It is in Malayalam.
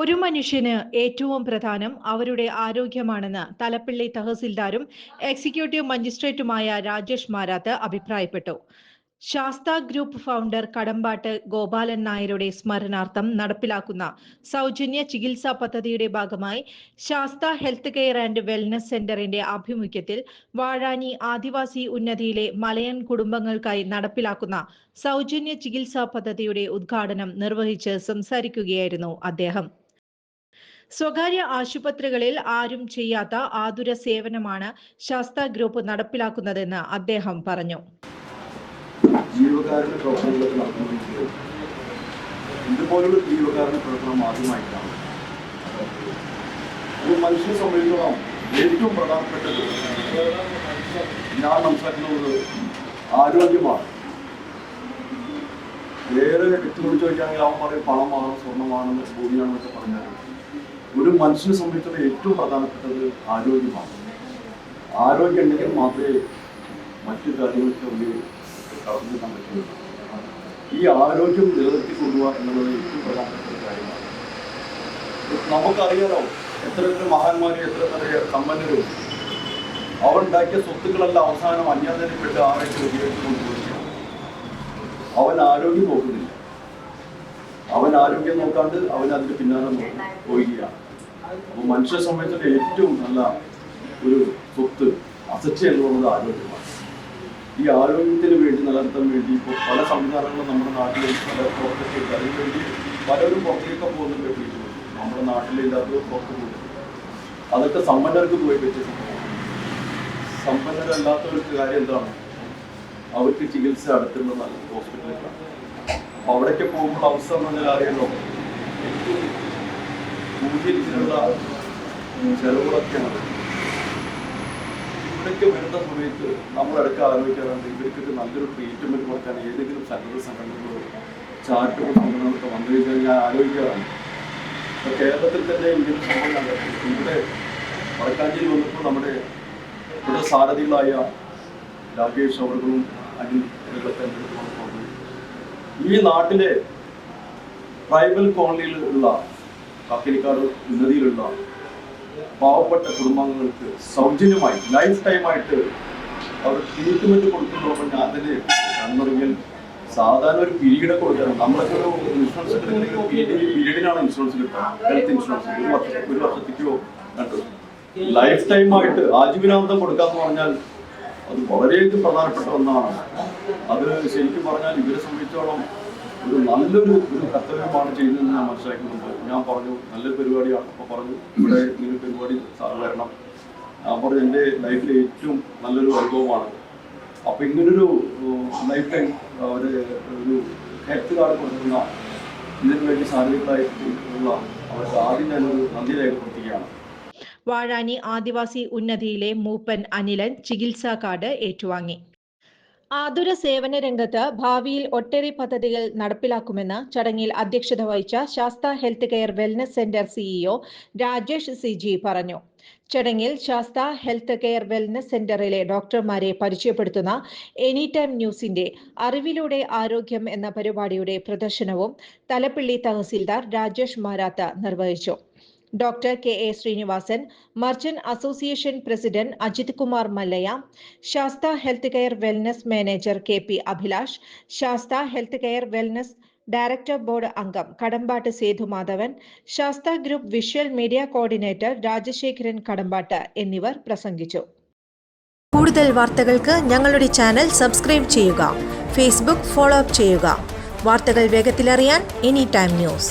ഒരു മനുഷ്യന് ഏറ്റവും പ്രധാനം അവരുടെ ആരോഗ്യമാണെന്ന് തലപ്പിള്ളി തഹസിൽദാരും എക്സിക്യൂട്ടീവ് മജിസ്ട്രേറ്റുമായ രാജേഷ് മാരാത്ത് അഭിപ്രായപ്പെട്ടു. ശാസ്ത ഗ്രൂപ്പ് ഫൗണ്ടർ കടമ്പാട്ട് ഗോപാലൻ നായരുടെ സ്മരണാർത്ഥം നടപ്പിലാക്കുന്ന സൗജന്യ ചികിത്സാ പദ്ധതിയുടെ ഭാഗമായി Sastha health care and wellness സെന്ററിന്റെ ആഭിമുഖ്യത്തിൽ വാഴാനി ആദിവാസി ഉന്നതിയിലെ മലയൻ കുടുംബങ്ങൾക്കായി നടപ്പിലാക്കുന്ന സൗജന്യ ചികിത്സാ പദ്ധതിയുടെ ഉദ്ഘാടനം നിർവഹിച്ച് സംസാരിക്കുകയായിരുന്നു അദ്ദേഹം. സ്വകാര്യ ആശുപത്രികളിൽ ആരും ചെയ്യാത്ത ആതുര സേവനമാണ് ശാസ്ത ഗ്രൂപ്പ് നടപ്പിലാക്കുന്നതെന്ന് അദ്ദേഹം പറഞ്ഞു. ജീവകാരുണ്യ പ്രവർത്തനങ്ങളൊക്കെ നടന്നുകൊണ്ടിരിക്കുന്നത് ഇതുപോലുള്ള ജീവകാരുണ്യ പ്രവർത്തനം ആദ്യമായിട്ടാണ് ഒരു മനുഷ്യനെ സംബന്ധിച്ചോളം ഏറ്റവും പ്രധാനപ്പെട്ടത് ഞാൻ മനസ്സിലാക്കുന്നത് ആരോഗ്യമാണ്. വേറെ വ്യക്തികളോട് ചോദിക്കുകയാണെങ്കിൽ അവൻ പറയും പണമാണ് സ്വർണമാണെന്ന് ഭൂമിയാണെന്നൊക്കെ പറഞ്ഞാൽ ഒരു മനുഷ്യനെ സംബന്ധിച്ചുള്ള ഏറ്റവും പ്രധാനപ്പെട്ടത് ആരോഗ്യമാണ്. ആരോഗ്യം ഉണ്ടെങ്കിൽ മാത്രമേ മറ്റു കാര്യങ്ങൾക്ക് ഒരു കടന്നു പറ്റുള്ളൂ. ഈ ആരോഗ്യം നിലനിർത്തി കൊണ്ടുപോകുക എന്നുള്ളത് ഏറ്റവും പ്രധാനപ്പെട്ട ഒരു കാര്യമാണ്. നമുക്കറിയാലോ എത്ര എത്ര മഹാന്മാരും എത്ര എത്ര സമ്പന്നരും അവരുണ്ടാക്കിയ സ്വത്തുക്കളെല്ലാം അവസാനം അന്യാദനപ്പെട്ട് ആരോഗ്യം ഉപയോഗിച്ചുകൊണ്ടിരിക്കുക അവൻ ആരോഗ്യം നോക്കുന്നില്ല. അവൻ ആരോഗ്യം നോക്കാണ്ട് അവൻ അതിന് പിന്നാലെ പോവുകയാണ്. അപ്പോൾ മനുഷ്യ സംബന്ധിച്ചിട്ട് ഏറ്റവും നല്ല ഒരു സ്വത്ത് അസറ്റ് പറയുന്നത് ആരോഗ്യമാണ്. ഈ ആരോഗ്യത്തിന് വേണ്ടി നിലനിർത്താൻ വേണ്ടി ഇപ്പോൾ പല സംവിധാനങ്ങളും നമ്മുടെ നാട്ടിൽ പല പുറത്തേക്ക് അതിന് വേണ്ടി പലരും പുറത്തേക്കൊക്കെ പോകുന്നുണ്ട് കേട്ടിട്ടുണ്ട് നമ്മുടെ നാട്ടിലില്ലാത്തവർ പുറത്ത് പോകുന്നു അതൊക്കെ സമ്പന്നർക്ക് പോയി പറ്റിയ സമ്പന്നരല്ലാത്തവർക്ക് കാര്യം എന്താണ്? അവർക്ക് ചികിത്സ അടുത്തുള്ള നല്ല ഹോസ്പിറ്റലുകളാണ് അപ്പൊ അവിടേക്ക് പോകുമ്പോൾ അവസ്ഥ എന്ന് പറഞ്ഞാൽ അറിയാലോ? രീതിയിലുള്ള ചെലവുകളൊക്കെയാണ് ഇവിടേക്ക് വരുന്ന സമയത്ത് നമ്മളിടയ്ക്ക് ആലോചിക്കാറുണ്ട് ഇവർക്കൊക്കെ നല്ലൊരു ട്രീറ്റ്മെന്റ് കൊടുക്കാൻ ഏതെങ്കിലും സന്നദ്ധ സംഘടനകളോ ചാരിറ്റബിൾ സംഘടനകളൊക്കെ വന്നു കഴിഞ്ഞാൽ ഞാൻ ആലോചിക്കാറുണ്ട്. ഇപ്പൊ കേരളത്തിൽ തന്നെ ഇങ്ങനെ സംഭവം ഇവിടെ വടക്കാഞ്ചേരി വന്നപ്പോൾ നമ്മുടെ ഇവിടെ സാരഥികളായ രാകേഷ് അവർക്കും അനിൽ ഈ നാട്ടിലെ ട്രൈബൽ കോളനിയിലുള്ള കക്കിരിക്കാട് ഉന്നതിയിലുള്ള പാവപ്പെട്ട കുടുംബാംഗങ്ങൾക്ക് സൗജന്യമായി ലൈഫ് ടൈമായിട്ട് അവർ ട്രീറ്റ്മെന്റ് കൊടുക്കുന്നതോടൊപ്പം ഞാൻ തന്നെ കണ്ണുറങ്ങിൽ സാധാരണ ഒരു പീരീഡ് കൊടുക്കണം നമ്മളൊക്കെ ഒരു ഇൻഷുറൻസ് എടുക്കണമെങ്കിൽ പീരീഡ് പീരീഡിനാണ് ഇൻഷുറൻസ് കിട്ടുക. ഹെൽത്ത് ഇൻഷുറൻസ് ഒരു വർഷം ഒരു വർഷത്തേക്കോ കണ്ടു ലൈഫ് ടൈമായിട്ട് ആജീവനാന്തം കൊടുക്കാന്ന് പറഞ്ഞാൽ അത് വളരെയധികം പ്രധാനപ്പെട്ട ഒന്നാണ്. അത് ശരിക്കും പറഞ്ഞാൽ ഇവരെ സംബന്ധിച്ചോളം ഒരു നല്ലൊരു കർത്തവ്യമാണ് ചെയ്യുന്നതെന്ന് ഞാൻ മനസ്സിലാക്കുന്നുണ്ട്. ഞാൻ പറഞ്ഞു നല്ലൊരു പരിപാടിയാണ്. അപ്പോൾ പറഞ്ഞു ഇവിടെ ഇങ്ങനെ പരിപാടി സാർ വരണം ഞാൻ പറഞ്ഞു എന്റെ ലൈഫിലെ ഏറ്റവും നല്ലൊരു അനുഭവമാണ്. അപ്പോൾ ഇങ്ങനൊരു ലൈഫ് ടൈം ഒരു ഒരു ഹെൽത്ത് കാർഡ് കൊടുക്കുന്ന ഇതിനു വേണ്ടി സാധ്യതകളായിട്ടുള്ള അവർക്ക് ആദ്യം ഞാനൊരു നന്ദി രേഖപ്പെടുത്തുകയാണ്. വാഴാനി ആദിവാസി ഉന്നതിയിലെ മൂപ്പൻ അനിലൻ ചികിത്സാ കാർഡ് ഏറ്റുവാങ്ങി. ആതുര സേവന രംഗത്ത് ഭാവിയിൽ ഒട്ടേറെ പദ്ധതികൾ നടപ്പിലാക്കുമെന്ന് ചടങ്ങിൽ അധ്യക്ഷത വഹിച്ച Sastha health care wellness centre CEO Rajesh C G പറഞ്ഞു. ചടങ്ങിൽ ശാസ്ത ഹെൽത്ത് കെയർ വെൽനസ് സെന്ററിലെ ഡോക്ടർമാരെ പരിചയപ്പെടുത്തുന്ന എനി ടൈം ന്യൂസിന്റെ അറിവിലൂടെ ആരോഗ്യം എന്ന പരിപാടിയുടെ പ്രദർശനവും തലപ്പള്ളി തഹസിൽദാർ രാജേഷ് മാരാത്ത നിർവഹിച്ചു. Doctor K A Srinivasan merchant association president Ajith Kumar Mallaya Sastha health care wellness manager K P Abhilash Sastha health care wellness director board അംഗം Kadambattu Sethumadhavan Sastha group visual media coordinator Rajasekharan Kadambattu എന്നിവർ പ്രസംഗിച്ചു. കൂടുതൽ വാർത്തകൾക്ക് ഞങ്ങളുടെ ചാനൽ സബ്സ്ക്രൈബ് ചെയ്യുക ഫേസ്ബുക്ക് ഫോളോ അപ്പ് ചെയ്യുക. വാർത്തകൾ വേഗത്തിലറിയാൻ എനി ടൈം ന്യൂസ്.